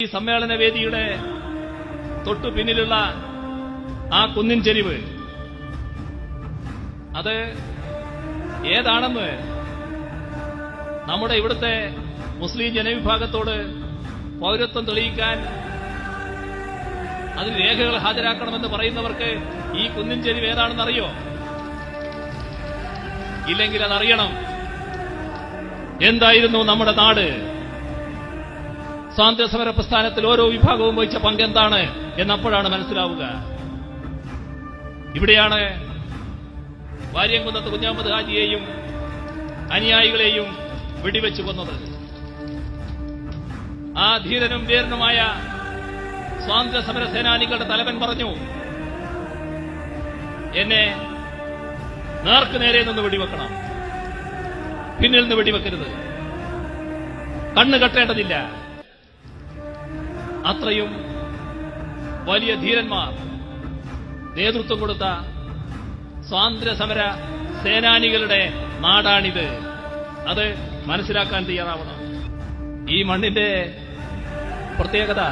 ഈ സമ്മേളന വേദിയുടെ തൊട്ടു പിന്നിലുള്ള ആ കുന്നിൻ ചെരിവ് അത് ഏതാണെന്ന് നമ്മുടെ ഇവിടുത്തെ മുസ്ലിം ജനവിഭാഗത്തോട് പൗരത്വം തെളിയിക്കാൻ അതിന് രേഖകൾ ഹാജരാക്കണമെന്ന് പറയുന്നവർക്ക് ഈ കുന്നിൻ ചെരിവ് ഏതാണെന്ന് അറിയോ ഇല്ലെങ്കിൽ അതറിയണം. എന്തായിരുന്നു നമ്മുടെ നാട്? സ്വാതന്ത്ര്യസമര പ്രസ്ഥാനത്തിൽ ഓരോ വിഭാഗവും വഹിച്ച പങ്ക് എന്താണ് എന്നപ്പോഴാണ് മനസ്സിലാവുക. ഇവിടെയാണ് വാര്യംകുന്നത്ത് കുഞ്ഞാമത് ഹാജിയെയും അനുയായികളെയും വെടിവെച്ചു കൊന്നത്. ആ ധീരനും വീരനുമായ സ്വാതന്ത്ര്യ സമര സേനാനികളുടെ തലവൻ പറഞ്ഞു എന്നെ നേർക്ക് നേരെ നിന്ന് വെടിവെക്കണം. പിന്നിൽ നിന്ന് വെടിവെക്കരുത്. കണ്ണ് കെട്ടേണ്ടതില്ല. അത്രയും വലിയ ധീരന്മാർ നേതൃത്വം കൊടുത്ത സ്വാതന്ത്ര്യ സമര സേനാനികളുടെ നാടാണിത്. അത് മനസ്സിലാക്കാൻ തയ്യാറാവണം. ഈ മണ്ണിന്റെ പ്രത്യേകത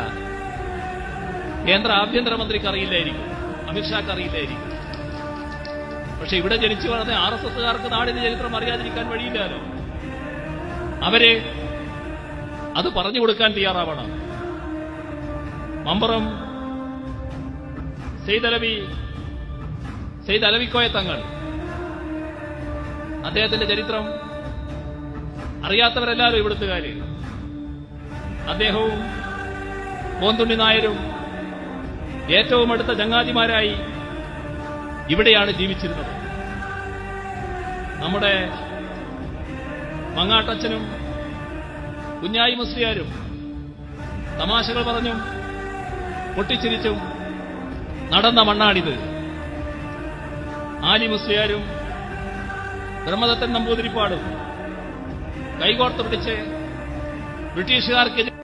കേന്ദ്ര ആഭ്യന്തരമന്ത്രിക്ക് അറിയില്ലായിരിക്കും അമിത്ഷാക്ക് അറിയില്ലായിരിക്കും പക്ഷെ ഇവിടെ ജനിച്ചു വളർന്ന ആർ എസ് എസുകാർക്ക് നാടിന്റെ ചരിത്രം അറിയാതിരിക്കാൻ വഴിയില്ലല്ലോ. അവരെ അത് പറഞ്ഞു കൊടുക്കാൻ തയ്യാറാവണം. മമ്പറം. സെയ്ദ് അലവിക്കോയ തങ്ങൾ. അദ്ദേഹത്തിന്റെ ചരിത്രം അറിയാത്തവരെല്ലാവരും ഇവിടുത്തുകാര് അദ്ദേഹവും പോന്തുണ്ണി നായരും ഏറ്റവും അടുത്ത ചങ്ങാതിമാരായി ഇവിടെയാണ് ജീവിച്ചിരുന്നത്. നമ്മുടെ മങ്ങാട്ടച്ചനും കുഞ്ഞായി മുസ്ലിയാരും തമാശകൾ പറഞ്ഞും പൊട്ടിച്ചിരിച്ചും നടന്ന മണ്ണാണിത്. ആലി മുസ്ലിയാരും ബ്രഹ്മദത്തൻ നമ്പൂതിരിപ്പാടും കൈകോർത്ത് പിടിച്ച് ബ്രിട്ടീഷുകാർക്ക്